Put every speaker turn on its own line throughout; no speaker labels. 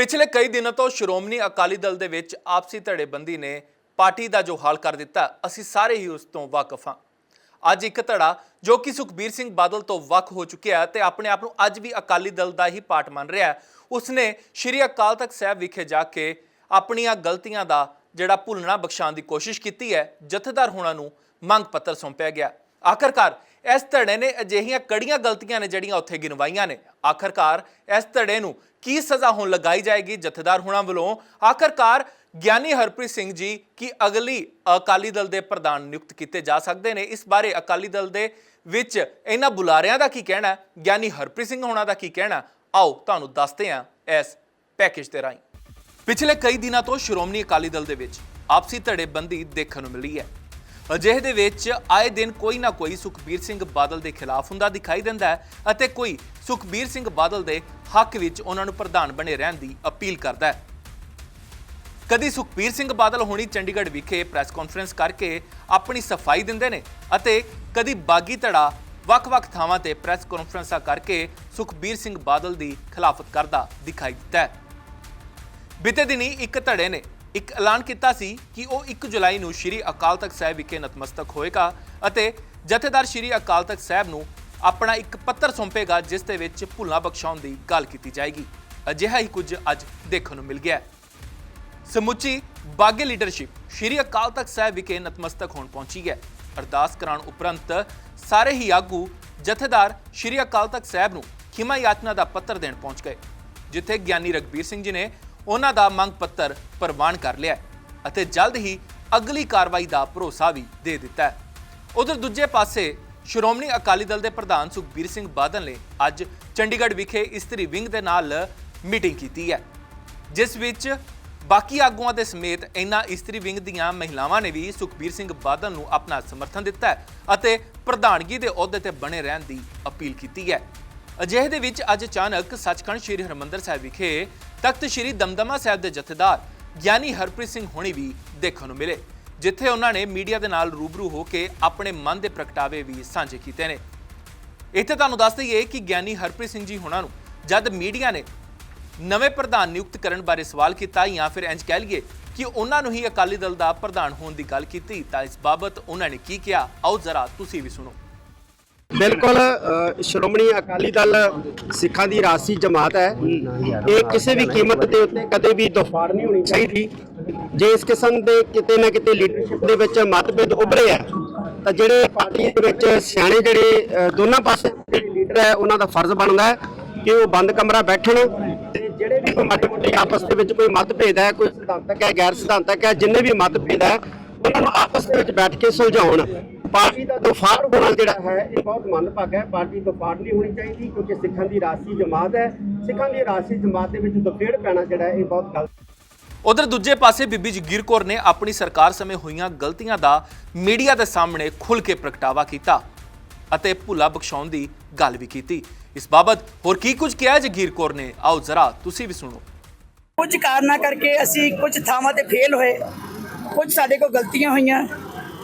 ਪਿਛਲੇ ਕਈ ਦਿਨਾਂ ਤੋਂ ਸ਼੍ਰੋਮਣੀ ਅਕਾਲੀ ਦਲ ਦੇ ਵਿੱਚ ਆਪਸੀ ਧੜੇਬੰਦੀ ਨੇ ਪਾਰਟੀ ਦਾ ਜੋ ਹਾਲ ਕਰ ਦਿੱਤਾ, ਅਸੀਂ ਸਾਰੇ ਹੀ ਉਸ ਤੋਂ ਵਾਕਿਫ ਹਾਂ। ਅੱਜ ਇੱਕ ਧੜਾ ਜੋ ਕਿ ਸੁਖਬੀਰ ਸਿੰਘ ਬਾਦਲ ਤੋਂ ਵੱਖ ਹੋ ਚੁੱਕਿਆ ਹੈ ਤੇ ਆਪਣੇ ਆਪ ਨੂੰ ਅੱਜ ਵੀ ਅਕਾਲੀ ਦਲ ਦਾ ਹੀ ਪਾਰਟ ਮੰਨ ਰਿਹਾ ਉਸਨੇ ਸ਼੍ਰੀ ਅਕਾਲ ਤਖਤ ਸਾਹਿਬ ਵਿਖੇ ਜਾ ਕੇ ਆਪਣੀਆਂ ਗਲਤੀਆਂ ਦਾ ਜਿਹੜਾ ਭੁੱਲਣਾ ਬਖਸ਼ਾਉਣ ਦੀ ਕੋਸ਼ਿਸ਼ ਕੀਤੀ ਹੈ, ਜਥੇਦਾਰ ਹੋਣਾ ਨੂੰ ਮੰਗ ਪੱਤਰ ਸੌਂਪਿਆ ਗਿਆ। ਆਖਰਕਾਰ ਇਸ ਧੜੇ ਨੇ ਅਜਿਹੀਆਂ ਕੜੀਆਂ ਗਲਤੀਆਂ ਨੇ ਜਿਹੜੀਆਂ ਉੱਥੇ ਗਿਣਵਾਈਆਂ ਨੇ। ਆਖਰਕਾਰ ਇਸ ਧੜੇ ਨੂੰ ਕੀ ਸਜ਼ਾ ਹੁਣ ਲਗਾਈ ਜਾਏਗੀ ਜਥੇਦਾਰ ਹੋਣਾ ਵੱਲੋਂ? ਆਖਰਕਾਰ ਗਿਆਨੀ ਹਰਪ੍ਰੀਤ ਸਿੰਘ ਜੀ ਕੀ ਅਗਲੀ ਅਕਾਲੀ ਦਲ ਦੇ ਪ੍ਰਧਾਨ ਨਿਯੁਕਤ ਕੀਤੇ ਜਾ ਸਕਦੇ ਨੇ? ਇਸ ਬਾਰੇ ਅਕਾਲੀ ਦਲ ਦੇ ਵਿੱਚ ਇਹਨਾਂ ਬੁਲਾਰਿਆਂ ਦਾ ਕੀ ਕਹਿਣਾ ਗਿਆਨੀ ਹਰਪ੍ਰੀਤ ਸਿੰਘ ਹੋਣਾ ਦਾ ਕੀ ਕਹਿਣਾ ਆਓ ਤੁਹਾਨੂੰ ਦੱਸਦੇ ਹਾਂ ਇਸ ਪੈਕੇਜ ਦੇ ਰਾਹੀਂ। ਪਿਛਲੇ ਕਈ ਦਿਨਾਂ ਤੋਂ ਸ਼੍ਰੋਮਣੀ ਅਕਾਲੀ ਦਲ ਦੇ ਵਿੱਚ ਆਪਸੀ ਧੜੇਬੰਦੀ ਦੇਖਣ ਨੂੰ ਮਿਲੀ ਹੈ। ਅਜਿਹੇ ਦੇ ਵਿੱਚ ਆਏ ਦਿਨ ਕੋਈ ਨਾ ਕੋਈ ਸੁਖਬੀਰ ਸਿੰਘ ਬਾਦਲ ਦੇ ਖਿਲਾਫ ਹੁੰਦਾ ਦਿਖਾਈ ਦਿੰਦਾ ਹੈ ਅਤੇ ਕੋਈ ਸੁਖਬੀਰ ਸਿੰਘ ਬਾਦਲ ਦੇ ਹੱਕ ਵਿੱਚ ਉਹਨਾਂ ਨੂੰ ਪ੍ਰਧਾਨ ਬਣੇ ਰਹਿਣ ਦੀ ਅਪੀਲ ਕਰਦਾ ਹੈ। ਕਦੀ ਸੁਖਬੀਰ ਸਿੰਘ ਬਾਦਲ ਹੋਣੀ ਚੰਡੀਗੜ੍ਹ ਵਿਖੇ ਪ੍ਰੈਸ ਕਾਨਫਰੰਸ ਕਰਕੇ ਆਪਣੀ ਸਫ਼ਾਈ ਦਿੰਦੇ ਨੇ ਅਤੇ ਕਦੀ ਬਾਗੀ ਧੜਾ ਵੱਖ-ਵੱਖ ਥਾਵਾਂ ਤੇ ਪ੍ਰੈਸ ਕਾਨਫਰੰਸਾਂ ਕਰਕੇ ਸੁਖਬੀਰ ਸਿੰਘ ਬਾਦਲ ਦੀ ਖਿਲਾਫਤ ਕਰਦਾ ਦਿਖਾਈ ਦਿੱਤਾ ਹੈ। ਬੀਤੇ ਦਿਨੀ ਇੱਕ ਧੜੇ ਨੇ ਇੱਕ ਐਲਾਨ ਕੀਤਾ ਸੀ ਕਿ ਉਹ 1 ਜੁਲਾਈ ਨੂੰ ਸ਼੍ਰੀ ਅਕਾਲ ਤਖਤ ਸਾਹਿਬ ਵਿਖੇ ਨਤਮਸਤਕ ਹੋਏਗਾ ਅਤੇ ਜਥੇਦਾਰ ਸ਼੍ਰੀ ਅਕਾਲ ਤਖਤ ਸਾਹਿਬ ਨੂੰ ਆਪਣਾ ਇੱਕ ਪੱਤਰ ਸੌਂਪੇਗਾ, ਜਿਸ ਦੇ ਵਿੱਚ ਭੁੱਲਾਂ ਬਖਸ਼ਾਉਣ ਦੀ ਗੱਲ ਕੀਤੀ ਜਾਏਗੀ। ਅਜਿਹਾ ਹੀ ਕੁਝ ਅੱਜ ਦੇਖਣ ਨੂੰ ਮਿਲ ਗਿਆ ਸਮੁੱਚੀ ਬਾਗੇ ਲੀਡਰਸ਼ਿਪ ਸ਼੍ਰੀ ਅਕਾਲ ਤਖਤ ਸਾਹਿਬ ਵਿਖੇ ਨਤਮਸਤਕ ਹੋਣ ਪਹੁੰਚੀ ਹੈ। ਅਰਦਾਸ ਕਰਾਉਣ ਉਪਰੰਤ ਸਾਰੇ ਹੀ ਆਗੂ ਜਥੇਦਾਰ ਸ਼੍ਰੀ ਅਕਾਲ ਤਖਤ ਸਾਹਿਬ ਨੂੰ ਖਿਮਾ ਯਾਚਨਾ ਦਾ ਪੱਤਰ ਦੇਣ ਪਹੁੰਚ ਗਏ, ਜਿੱਥੇ ਗਿਆਨੀ ਰਗਬੀਰ ਸਿੰਘ ਜੀ ਨੇ ਉਹਨਾਂ ਦਾ ਮੰਗ ਪੱਤਰ ਪ੍ਰਵਾਨ ਕਰ ਲਿਆ ਹੈ ਅਤੇ ਜਲਦ ਹੀ ਅਗਲੀ ਕਾਰਵਾਈ ਦਾ ਭਰੋਸਾ ਵੀ ਦੇ ਦਿੱਤਾ ਹੈ। ਉਧਰ ਦੂਜੇ ਪਾਸੇ ਸ਼੍ਰੋਮਣੀ ਅਕਾਲੀ ਦਲ ਦੇ ਪ੍ਰਧਾਨ ਸੁਖਬੀਰ ਸਿੰਘ ਬਾਦਲ ਨੇ ਅੱਜ ਚੰਡੀਗੜ੍ਹ ਵਿਖੇ ਇਸਤਰੀ ਵਿੰਗ ਦੇ ਨਾਲ ਮੀਟਿੰਗ ਕੀਤੀ ਹੈ, ਜਿਸ ਵਿੱਚ ਬਾਕੀ ਆਗੂਆਂ ਦੇ ਸਮੇਤ ਇਨ੍ਹਾਂ ਇਸਤਰੀ ਵਿੰਗ ਦੀਆਂ ਮਹਿਲਾਵਾਂ ਨੇ ਵੀ ਸੁਖਬੀਰ ਸਿੰਘ ਬਾਦਲ ਨੂੰ ਆਪਣਾ ਸਮਰਥਨ ਦਿੱਤਾ ਹੈ ਅਤੇ ਪ੍ਰਧਾਨਗੀ ਦੇ ਅਹੁਦੇ ਤੇ ਬਣੇ ਰਹਿਣ ਦੀ ਅਪੀਲ ਕੀਤੀ ਹੈ। ਅਜਿਹੇ ਦੇ ਵਿੱਚ ਅੱਜ ਅਚਾਨਕ ਸੱਚਖੰਡ ਸ੍ਰੀ ਹਰਿਮੰਦਰ ਸਾਹਿਬ ਵਿਖੇ ਤਖਤ ਸ੍ਰੀ ਦਮਦਮਾ ਸਾਹਿਬ ਦੇ ਜਥੇਦਾਰ ਗਿਆਨੀ ਹਰਪ੍ਰੀਤ ਸਿੰਘ ਹੋਣੀ ਵੀ ਦੇਖਣ ਨੂੰ ਮਿਲੇ, ਜਿੱਥੇ ਉਹਨਾਂ ਨੇ ਮੀਡੀਆ ਦੇ ਨਾਲ ਰੂਬਰੂ ਹੋ ਕੇ ਆਪਣੇ ਮਨ ਦੇ ਪ੍ਰਗਟਾਵੇ ਵੀ ਸਾਂਝੇ ਕੀਤੇ ਨੇ। ਇੱਥੇ ਤੁਹਾਨੂੰ ਦੱਸ ਦਈਏ ਕਿ ਗਿਆਨੀ ਹਰਪ੍ਰੀਤ ਸਿੰਘ ਜੀ ਹੋਣਾ ਨੂੰ ਜਦ ਮੀਡੀਆ ਨੇ ਨਵੇਂ ਪ੍ਰਧਾਨ ਨਿਯੁਕਤ ਕਰਨ ਬਾਰੇ ਸਵਾਲ ਕੀਤਾ ਜਾਂ ਫਿਰ ਇੰਜ ਕਹਿ ਲਈਏ ਕਿ ਉਹਨਾਂ ਨੂੰ ਹੀ ਅਕਾਲੀ ਦਲ ਦਾ ਪ੍ਰਧਾਨ ਹੋਣ ਦੀ ਗੱਲ ਕੀਤੀ, ਤਾਂ ਇਸ ਬਾਬਤ ਉਹਨਾਂ ਨੇ ਕੀ ਕਿਹਾ? ਆਓ ਜ਼ਰਾ ਤੁਸੀਂ ਵੀ ਸੁਣੋ।
ਬਿਲਕੁਲ ਸ਼੍ਰੋਮਣੀ ਅਕਾਲੀ ਦਲ ਸਿੱਖਾਂ ਦੀ ਰਾਸੀ ਜਮਾਤ ਹੈ। ਇਹ ਕਿਸੇ ਵੀ ਕੀਮਤ ਦੇ ਉੱਤੇ ਕਦੇ ਵੀ ਦਫਾੜ ਨਹੀਂ ਹੋਣੀ ਚਾਹੀਦੀ। ਜੇ ਇਸ ਕਿਸਮ ਦੇ ਕਿਤੇ ਨਾ ਕਿਤੇ ਲੀਡਰਸ਼ਿਪ ਦੇ ਵਿੱਚ ਮਤਭੇਦ ਉੱਭਰੇ ਆ, ਤਾਂ ਜਿਹੜੇ ਪਾਰਟੀ ਦੇ ਵਿੱਚ ਸਿਆਣੇ ਜਿਹੜੇ ਦੋਨਾਂ ਪਾਸੇ ਲੀਡਰ ਹੈ, ਉਹਨਾਂ ਦਾ ਫਰਜ਼ ਬਣਦਾ ਹੈ ਕਿ ਉਹ ਬੰਦ ਕਮਰਾ ਬੈਠਣ ਤੇ ਜਿਹੜੇ ਵੀ ਮਾੜੇ ਮੋਟੇ ਆਪਸ ਦੇ ਵਿੱਚ ਕੋਈ ਮਤਭੇਦ ਹੈ, ਕੋਈ ਸਿਧਾਂਤਕ ਹੈ, ਗੈਰ ਸਿਧਾਂਤਕ ਹੈ, ਜਿੰਨੇ ਵੀ ਮਤਭੇਦ ਹੈ, ਉਹਨਾਂ ਨੂੰ ਆਪਸ ਦੇ ਵਿੱਚ ਬੈਠ ਕੇ ਸੁਲਝਾਉਣ। ਪਾਰਟੀ ਦਾ ਦਫਾੜ ਹੋਣਾ ਜਿਹੜਾ ਹੈ ਇਹ ਬਹੁਤ ਮੰਦਭਾਗਾ ਹੈ। ਪਾਰਟੀ ਦਫਾੜ ਨਹੀਂ ਹੋਣੀ ਚਾਹੀਦੀ ਕਿਉਂਕਿ ਸਿੱਖਾਂ ਦੀ ਰਾਸੀ ਜਮਾਤ ਹੈ। ਸਿੱਖਾਂ ਦੀ ਰਾਸੀ ਜਮਾਤ ਦੇ ਵਿੱਚ ਦਫੇੜ ਪੈਣਾ ਜਿਹੜਾ ਹੈ ਇਹ ਬਹੁਤ ਗਲਤ
ਉਧਰ ਦੂਜੇ ਪਾਸੇ ਬੀਬੀ ਜਗੀਰ ਕੌਰ ਨੇ ਆਪਣੀ ਸਰਕਾਰ ਸਮੇਂ ਹੋਈਆਂ ਗਲਤੀਆਂ ਦਾ ਮੀਡੀਆ ਦੇ ਸਾਹਮਣੇ ਖੁੱਲ੍ਹ ਕੇ ਪ੍ਰਗਟਾਵਾ ਕੀਤਾ ਅਤੇ ਭੁੱਲਾ ਬਖਸ਼ਾਉਣ ਦੀ ਗੱਲ ਵੀ ਕੀਤੀ। ਇਸ ਬਾਬਤ ਹੋਰ ਕੀ ਕੁਝ ਕਿਹਾ ਜਗੀਰ ਕੌਰ ਨੇ? ਆਓ ਜ਼ਰਾ ਤੁਸੀਂ ਵੀ ਸੁਣੋ।
ਕੁਝ ਕਾਰਨਾਂ ਕਰਕੇ ਅਸੀਂ ਕੁਝ ਥਾਵਾਂ ਤੇ ਫੇਲ ਹੋਏ। ਕੁਝ ਸਾਡੇ ਕੋਲ ਗਲਤੀਆਂ ਹੋਈਆਂ।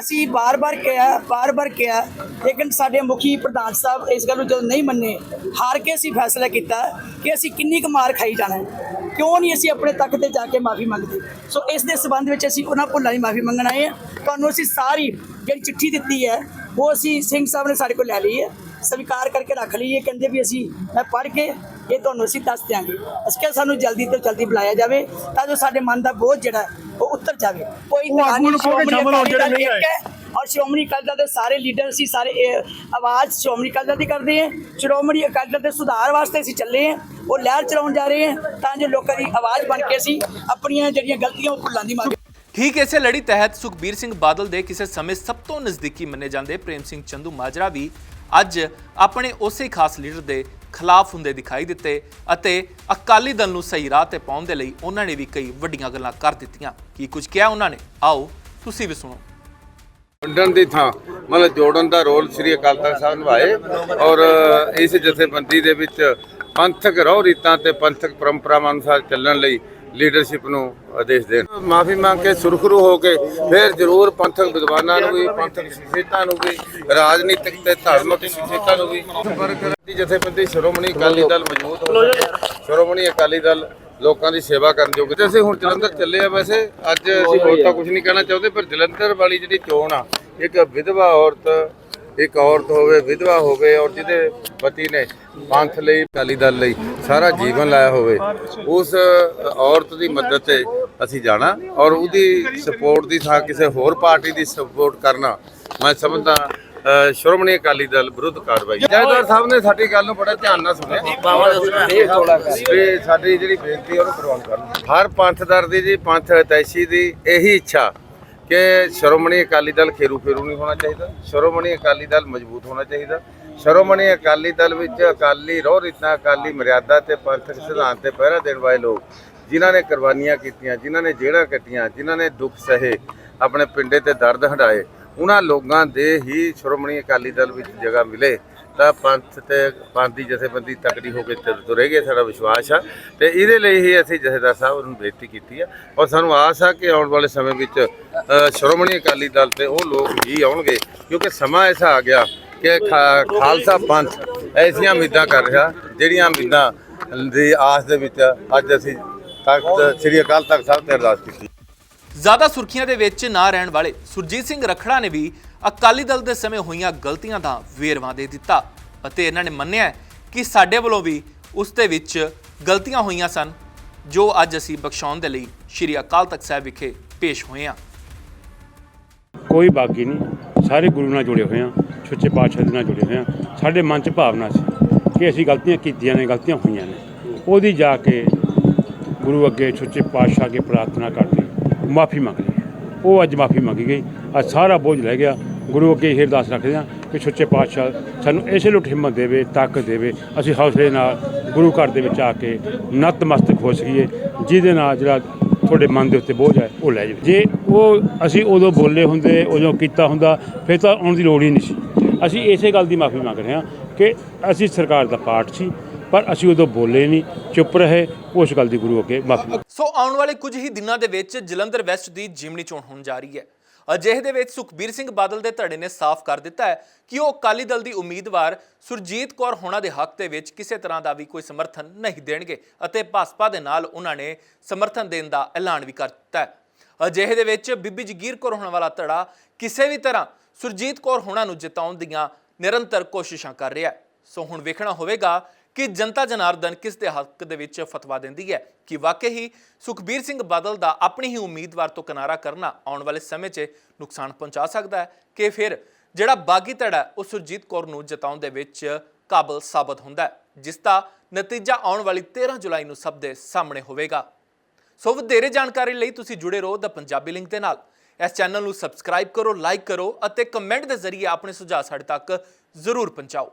ਅਸੀਂ ਬਾਰ-ਬਾਰ ਕਿਹਾ ਬਾਰ-ਬਾਰ ਕਿਹਾ, ਲੇਕਿਨ ਸਾਡੇ ਮੁਖੀ ਪ੍ਰਧਾਨ ਸਾਹਿਬ ਇਸ ਗੱਲ ਨੂੰ ਜਦੋਂ ਨਹੀਂ ਮੰਨੇ, ਹਾਰ ਕੇ ਅਸੀਂ ਫੈਸਲਾ ਕੀਤਾ ਕਿ ਅਸੀਂ ਕਿੰਨੀ ਕੁ ਮਾਰ ਖਾਈ ਜਾਣਾ ਕਿਉਂ ਨਹੀਂ ਅਸੀਂ ਆਪਣੇ ਤੱਕ ਤੇ ਜਾ ਕੇ ਮਾਫੀ ਮੰਗਦੇ? ਸੋ ਇਸ ਦੇ ਸਬੰਧ ਵਿੱਚ ਅਸੀਂ ਉਹਨਾਂ ਭੁੱਲਾਂ ਦੀ ਮਾਫੀ ਮੰਗਣ ਆਏ ਹਾਂ। ਤੁਹਾਨੂੰ ਅਸੀਂ ਸਾਰੀ ਜਿਹੜੀ ਚਿੱਠੀ ਦਿੱਤੀ ਹੈ, ਉਹ ਅਸੀਂ ਸਿੰਘ ਸਾਹਿਬ ਨੇ ਸਾਡੇ ਕੋਲ ਲੈ ਲਈ ਹੈ। ਸਵੀਕਾਰ ਕਰਕੇ ਰੱਖ ਲਈਏ ਕਹਿੰਦੇ ਵੀ ਅਸੀਂ, ਮੈਂ ਪੜ੍ਹ ਕੇ ਇਹ ਤੁਹਾਨੂੰ ਅਸੀਂ ਦੱਸ ਦਿਆਂਗੇ। ਅਸੀਂ ਕਿਹਾ ਸਾਨੂੰ ਜਲਦੀ ਤੋਂ ਜਲਦੀ ਬੁਲਾਇਆ ਜਾਵੇ, ਤਾਂ ਜੋ ਸਾਡੇ ਮਨ ਦਾ ਬੋਝ ਜਿਹੜਾ ਉਹ ਉਤਰ ਜਾਵੇ। ਕੋਈ
ਉਹ ਆਗੂਆਂ ਨੂੰ ਕਹੋਗੇ ਸ਼ਾਮਲ ਹੋਣ ਜਿਹੜੇ ਨਹੀਂ ਆਏ।
ਹੈ ਔਰ ਸ਼੍ਰੋਮਣੀ ਅਕਾਲੀ ਦਲ ਦੇ ਸਾਰੇ ਲੀਡਰ ਅਸੀਂ ਸਾਰੇ ਆਵਾਜ਼ ਸ਼੍ਰੋਮਣੀ ਅਕਾਲੀ ਦਲ ਦੀ ਕਰਦੇ ਹਾਂ। ਸ਼੍ਰੋਮਣੀ ਅਕਾਲੀ ਦਲ ਦੇ ਸੁਧਾਰ ਵਾਸਤੇ ਅਸੀਂ ਚੱਲੇ ਹਾਂ। ਉਹ ਲਹਿਰ ਚਲਾਉਣ ਜਾ ਰਹੇ ਹਾਂ ਤਾਂ ਜੋ ਲੋਕਾਂ ਦੀ ਆਵਾਜ਼ ਬਣ ਕੇ ਅਸੀਂ ਆਪਣੀਆਂ ਜਿਹੜੀਆਂ ਗਲਤੀਆਂ ਉਹ ਭੁੱਲਾਂ ਦੀ ਮਾਫੀ
ਠੀਕ ਇਸੇ ਲੜੀ ਤਹਿਤ ਸੁਖਬੀਰ ਸਿੰਘ ਬਾਦਲ ਦੇ ਕਿਸੇ ਸਮੇਂ ਸਭ ਤੋਂ ਨਜ਼ਦੀਕੀ ਮੰਨੇ ਜਾਂਦੇ ਪ੍ਰੇਮ ਸਿੰਘ ਚੰਦੂ ਮਾਜਰਾ ਵੀ ਅੱਜ ਆਪਣੇ ਉਸੇ ਖਾਸ ਲੀਡਰ ਦੇ ਖਿਲਾਫ ਹੁੰਦੇ ਦਿਖਾਈ ਦਿੱਤੇ ਅਤੇ ਅਕਾਲੀ ਦਲ ਨੂੰ ਸਹੀ ਰਾਹ ਤੇ ਪਾਉਣ ਦੇ ਲਈ ਉਹਨਾਂ ਨੇ ਵੀ ਕਈ ਵੱਡੀਆਂ ਗੱਲਾਂ ਕਰ ਦਿੱਤੀਆਂ। ਕੀ ਕੁਝ ਕਿਹਾ ਉਹਨਾਂ ਨੇ? ਆਓ, ਤੁਸੀਂ ਵੀ ਸੁਣੋ।
ਵੰਡਣ ਦੀ ਥਾਂ, ਮਤਲਬ ਜੋੜਨ ਦਾ ਰੋਲ ਸ੍ਰੀ ਅਕਾਲ ਤਖਤ ਸਾਹਿਬ ਨਿਭਾਏ ਔਰ ਇਸ ਜਥੇਬੰਦੀ ਦੇ ਵਿੱਚ ਪੰਥਕ ਰੋਹ ਰੀਤਾਂ ਤੇ ਪੰਥਕ ਪਰੰਪਰਾਵਾਂ ਅਨੁਸਾਰ ਚੱਲਣ ਲਈ ਲੀਡਰਸ਼ਿਪ ਨੂੰ ਆਦੇਸ਼ ਦੇਣ। ਮਾਫੀ ਮੰਗ ਕੇ ਸੁਰਖਰੂ ਹੋ ਕੇ ਫਿਰ ਜ਼ਰੂਰ ਪੰਥਕ ਵਿਦਵਾਨਾਂ ਨੂੰ ਵੀ, ਪੰਥਕ ਸ਼ਖਸੀਅਤਾਂ ਨੂੰ ਵੀ, ਰਾਜਨੀਤਿਕ ਤੇ ਧਾਰਮਿਕ ਸ਼ਖਸੀਅਤਾਂ ਨੂੰ ਵੀ ਸੰਪਰਕ ਦੀ ਜਥੇਬੰਦੀ ਸ਼੍ਰੋਮਣੀ ਅਕਾਲੀ ਦਲ ਮਜ਼ਬੂਤ ਹੋ ਸ਼੍ਰੋਮਣੀ ਅਕਾਲੀ ਦਲ ਲੋਕਾਂ ਦੀ ਸੇਵਾ ਕਰਨ ਜੋਗੇ ਤੇ ਅਸੀਂ ਹੁਣ ਜਲੰਧਰ ਚੱਲੇ ਆ ਵੈਸੇ, ਅੱਜ ਅਸੀਂ ਹੋਰ ਤਾਂ ਕੁਝ ਨਹੀਂ ਕਹਿਣਾ ਚਾਹੁੰਦੇ, ਪਰ ਜਲੰਧਰ ਵਾਲੀ ਜਿਹੜੀ ਚੋਣ ਆ, ਇੱਕ ਵਿਧਵਾ ਔਰਤ ਇੱਕ ਔਰਤ ਹੋਵੇ, ਵਿਧਵਾ ਹੋਵੇ ਔਰ ਜਿਹਦੇ ਪਤੀ ਨੇ ਪੰਥ ਲਈ, ਅਕਾਲੀ ਦਲ ਲਈ ਸਾਰਾ ਜੀਵਨ ਲਾਇਆ ਹੋਵੇ, ਉਸ ਔਰਤ ਦੀ ਮਦਦ ਤੇ ਅਸੀਂ ਜਾਣਾ ਔਰ ਉਹਦੀ ਸਪੋਰਟ ਦੀ ਥਾਂ ਕਿਸੇ ਹੋਰ ਪਾਰਟੀ ਦੀ ਸਪੋਰਟ ਕਰਨਾ। ਮੈਂ ਸਮਝਦਾ ਸ਼੍ਰੋਮਣੀ ਅਕਾਲੀ ਦਲ ਵਿਰੁੱਧ ਕਾਰਵਾਈ। ਜੈਦਾਰ ਸਾਹਿਬ ਨੇ ਸਾਡੀ ਗੱਲ ਨੂੰ ਬੜਾ ਧਿਆਨ ਨਾਲ ਸੁਣਿਆ। ਵੀ ਸਾਡੀ ਜਿਹੜੀ ਬੇਨਤੀ ਉਹਨੂੰ ਪ੍ਰਵਾਨ ਕਰਨ। ਹਰ ਪੰਥਦਰ ਦੀ ਜੀ, ਪੰਥ ਹਿਤੈਸ਼ੀ ਦੀ ਇਹੀ ਇੱਛਾ ਕਿ ਸ਼੍ਰੋਮਣੀ ਅਕਾਲੀ ਦਲ ਖੇਰੂ ਫੇਰੂ ਨਹੀਂ ਹੋਣਾ ਚਾਹੀਦਾ, ਸ਼੍ਰੋਮਣੀ ਅਕਾਲੀ ਦਲ ਮਜ਼ਬੂਤ ਹੋਣਾ ਚਾਹੀਦਾ, ਸ਼੍ਰੋਮਣੀ ਅਕਾਲੀ ਦਲ ਵਿੱਚ ਅਕਾਲੀ ਰੋਹ ਰੀਤਾਂ, ਅਕਾਲੀ ਮਰਿਆਦਾ ਤੇ ਪੰਥਕ ਸਿਧਾਂਤ ਤੇ ਪਹਿਰਾ ਦੇਣ ਵਾਲੇ ਲੋਕ ਜਿਨ੍ਹਾਂ ਨੇ ਕੁਰਬਾਨੀਆਂ ਕੀਤੀਆਂ, ਜਿਨ੍ਹਾਂ ਨੇ ਜੇੜਾਂ ਕੱਟੀਆਂ, ਜਿਨ੍ਹਾਂ ਨੇ ਦੁੱਖ ਸਹੇ, ਆਪਣੇ ਪਿੰਡੇ ਤੇ ਦਰਦ ਹਟਾਏ ਉਹਨਾਂ ਲੋਕਾਂ ਦੇ ਹੀ ਸ਼੍ਰੋਮਣੀ ਅਕਾਲੀ ਦਲ ਵਿੱਚ ਜਗ੍ਹਾ ਮਿਲੇ। ਤਾਂ ਪੰਥ ਤੇ ਪੰਥ ਦੀ ਜਥੇਬੰਦੀ ਤਕੜੀ ਹੋ ਕੇ ਤੁਰੇਗੀ ਸਾਡਾ ਵਿਸ਼ਵਾਸ ਆ। ਤੇ ਇਹਦੇ ਲਈ ਹੀ ਅਸੀਂ ਜਥੇਦਾਰ ਸਾਹਿਬ ਨੂੰ ਬੇਨਤੀ ਕੀਤੀ ਆ। ਔਰ ਸਾਨੂੰ ਆਸ ਆ ਕਿ ਆਉਣ ਵਾਲੇ ਸਮੇਂ ਵਿੱਚ ਸ਼੍ਰੋਮਣੀ ਅਕਾਲੀ ਦਲ ਤੇ ਉਹ ਲੋਕ ਹੀ ਆਉਣਗੇ, ਕਿਉਂਕਿ ਸਮਾਂ ਐਸਾ ਆ ਗਿਆ ਕਿ ਖਾ- ਖਾਲਸਾ ਪੰਥ ਐਸੀਆਂ ਉਮੀਦਾਂ ਕਰ ਰਿਹਾ, ਜਿਹੜੀਆਂ ਉਮੀਦਾਂ ਦੀ ਆਸ ਦੇ ਵਿੱਚ ਅੱਜ ਅਸੀਂ ਤਖਤ, ਸ੍ਰੀ ਅਕਾਲ ਤਖਤ ਸਾਹਿਬ ਤੇ ਅਰਦਾਸ ਕੀਤੀ।
ਜ਼ਿਆਦਾ ਸੁਰਖੀਆਂ ਦੇ ਵਿੱਚ ਨਾ ਰਹਿਣ ਵਾਲੇ ਸੁਰਜੀਤ ਸਿੰਘ ਰਖੜਾ ਨੇ ਵੀ ਅਕਾਲੀ ਦਲ ਦੇ ਸਮੇਂ ਹੋਈਆਂ ਗਲਤੀਆਂ ਦਾ ਵੇਰਵਾ ਦੇ ਦਿੱਤਾ। ਅਤੇ ਇਹਨਾਂ ਨੇ ਮੰਨਿਆ ਕਿ ਸਾਡੇ ਵੱਲੋਂ ਵੀ ਉਸ ਦੇ ਵਿੱਚ ਗਲਤੀਆਂ ਹੋਈਆਂ ਸਨ, ਜੋ ਅੱਜ ਅਸੀਂ ਬਖਸ਼ਾਉਣ ਦੇ ਲਈ ਸ਼੍ਰੀ ਅਕਾਲ ਤਖਤ ਸਾਹਿਬ ਵਿਖੇ ਪੇਸ਼ ਹੋਏ ਹਾਂ।
ਕੋਈ ਬਾਗੀ ਨਹੀਂ, ਸਾਰੇ ਗੁਰੂ ਨਾਲ ਜੁੜੇ ਹੋਏ ਆ ਸੱਚੇ ਪਾਤਸ਼ਾਹ ਦੇ ਨਾਲ ਜੁੜੇ ਹੋਏ ਆ ਸਾਡੇ ਮਨ 'ਚ ਭਾਵਨਾ ਸੀ ਕਿ ਅਸੀਂ ਗਲਤੀਆਂ ਕੀਤੀਆਂ ਨੇ, ਗਲਤੀਆਂ ਹੋਈਆਂ ਨੇ। ਉਹਦੀ ਜਾ ਕੇ ਗੁਰੂ ਅੱਗੇ ਸੱਚੇ ਪਾਤਸ਼ਾਹ ਅੱਗੇ ਪ੍ਰਾਰਥਨਾ ਕਰਦੇ ਮਾਫੀ ਮੰਗ ਲਈ। ਉਹ ਅੱਜ ਮਾਫੀ ਮੰਗੀ ਗਈ। ਅੱਜ ਸਾਰਾ ਬੋਝ ਲੈ ਗਿਆ। ਗੁਰੂ ਅੱਗੇ ਇਹ ਅਰਦਾਸ ਰੱਖਦੇ ਹਾਂ ਕਿ ਸੱਚੇ ਪਾਤਸ਼ਾਹ ਸਾਨੂੰ ਇਸੇ ਲੁੱਟ ਹਿੰਮਤ ਦੇਵੇ, ਤਾਕਤ ਦੇਵੇ। ਅਸੀਂ ਹੌਸਲੇ ਨਾਲ ਗੁਰੂ ਘਰ ਦੇ ਵਿੱਚ ਆ ਕੇ ਨਤਮਸਤਕ ਹੋ ਸਕੀਏ। ਜਿਹਦੇ ਨਾਲ ਜਿਹੜਾ ਤੁਹਾਡੇ ਮਨ ਦੇ ਉੱਤੇ ਬੋਝ ਹੈ ਉਹ ਲੈ ਜਾਵੇ। ਜੇ ਉਹ ਅਸੀਂ ਉਦੋਂ ਬੋਲੇ ਹੁੰਦੇ, ਉਦੋਂ ਕੀਤਾ ਹੁੰਦਾ, ਫਿਰ ਤਾਂ ਆਉਣ ਦੀ ਲੋੜ ਹੀ ਨਹੀਂ ਸੀ। ਅਸੀਂ ਇਸੇ ਗੱਲ ਦੀ ਮਾਫੀ ਮੰਗ ਰਹੇ ਹਾਂ ਕਿ ਅਸੀਂ ਸਰਕਾਰ ਦਾ ਪਾਰਟ ਸੀ। ਪਰ ਅਸੀਂ ਉਦੋਂ ਬੋਲੇ ਨਹੀਂ, ਚੁੱਪ ਰਹੇ, ਉਸ ਗੱਲ ਦੀ ਗੁਰੂ ਅੱਗੇ ਮਾਫੀ
ਸੋ ਆਉਣ ਵਾਲੇ ਕੁਝ ਹੀ ਦਿਨਾਂ ਦੇ ਵਿੱਚ ਜਲੰਧਰ ਵੈਸਟ ਦੀ ਜਿਮਨੀ ਚੋਣ ਹੋਣ ਜਾ ਰਹੀ ਹੈ। ਅਜਿਹੇ ਦੇ ਵਿੱਚ ਸੁਖਬੀਰ ਸਿੰਘ ਬਾਦਲ ਦੇ ਧੜੇ ਨੇ ਸਾਫ਼ ਕਰ ਦਿੱਤਾ ਹੈ ਕਿ ਉਹ ਅਕਾਲੀ ਦਲ ਦੀ ਉਮੀਦਵਾਰ ਸੁਰਜੀਤ ਕੌਰ ਹੋਣਾ ਦੇ ਹੱਕ ਦੇ ਵਿੱਚ ਕਿਸੇ ਤਰ੍ਹਾਂ ਦਾ ਵੀ ਕੋਈ ਸਮਰਥਨ ਨਹੀਂ ਦੇਣਗੇ ਅਤੇ ਭਾਜਪਾ ਦੇ ਨਾਲ ਉਹਨਾਂ ਨੇ ਸਮਰਥਨ ਦੇਣ ਦਾ ਐਲਾਨ ਵੀ ਕਰ ਦਿੱਤਾ ਹੈ। ਅਜਿਹੇ ਦੇ ਵਿੱਚ ਬੀਬੀ ਜਗੀਰ ਕੌਰ ਹੋਣ ਵਾਲਾ ਧੜਾ ਕਿਸੇ ਵੀ ਤਰ੍ਹਾਂ ਸੁਰਜੀਤ ਕੌਰ ਹੋਣਾ ਨੂੰ ਜਿਤਾਉਣ ਦੀਆਂ ਨਿਰੰਤਰ ਕੋਸ਼ਿਸ਼ਾਂ ਕਰ ਰਿਹਾ ਹੈ। ਸੋ ਹੁਣ ਵੇਖਣਾ ਹੋਵੇਗਾ ਕਿ ਜਨਤਾ ਜਨਾਰਦਨ ਕਿਸ ਦੇ ਹੱਕ ਦੇ ਵਿੱਚ ਫਤਵਾ ਦਿੰਦੀ ਹੈ? ਕਿ ਵਾਕਈ ਹੀ ਸੁਖਬੀਰ ਸਿੰਘ ਬਾਦਲ ਦਾ ਆਪਣੀ ਹੀ ਉਮੀਦਵਾਰ ਤੋਂ ਕਿਨਾਰਾ ਕਰਨਾ ਆਉਣ ਵਾਲੇ ਸਮੇਂ 'ਚ ਨੁਕਸਾਨ ਪਹੁੰਚਾ ਸਕਦਾ ਹੈ ਕਿ ਫਿਰ ਜਿਹੜਾ ਬਾਗੀ ਧੜਾ ਉਹ ਸੁਰਜੀਤ ਕੌਰ ਨੂੰ ਜਿਤਾਉਣ ਦੇ ਵਿੱਚ ਕਾਬਲ ਸਾਬਤ ਹੁੰਦਾ ਹੈ, ਜਿਸ ਦਾ ਨਤੀਜਾ ਆਉਣ ਵਾਲੀ 13 ਜੁਲਾਈ ਨੂੰ ਸਭ ਦੇ ਸਾਹਮਣੇ ਹੋਵੇਗਾ। ਸੋ ਵਧੇਰੇ ਜਾਣਕਾਰੀ ਲਈ ਤੁਸੀਂ ਜੁੜੇ ਰਹੋ ਦਾ ਪੰਜਾਬੀ ਲਿੰਕ ਦੇ ਨਾਲ। ਇਸ ਚੈਨਲ ਨੂੰ ਸਬਸਕ੍ਰਾਈਬ ਕਰੋ, ਲਾਈਕ ਕਰੋ ਅਤੇ ਕਮੈਂਟ ਦੇ ਜ਼ਰੀਏ ਆਪਣੇ ਸੁਝਾਅ ਸਾਡੇ ਤੱਕ ਜ਼ਰੂਰ ਪਹੁੰਚਾਓ।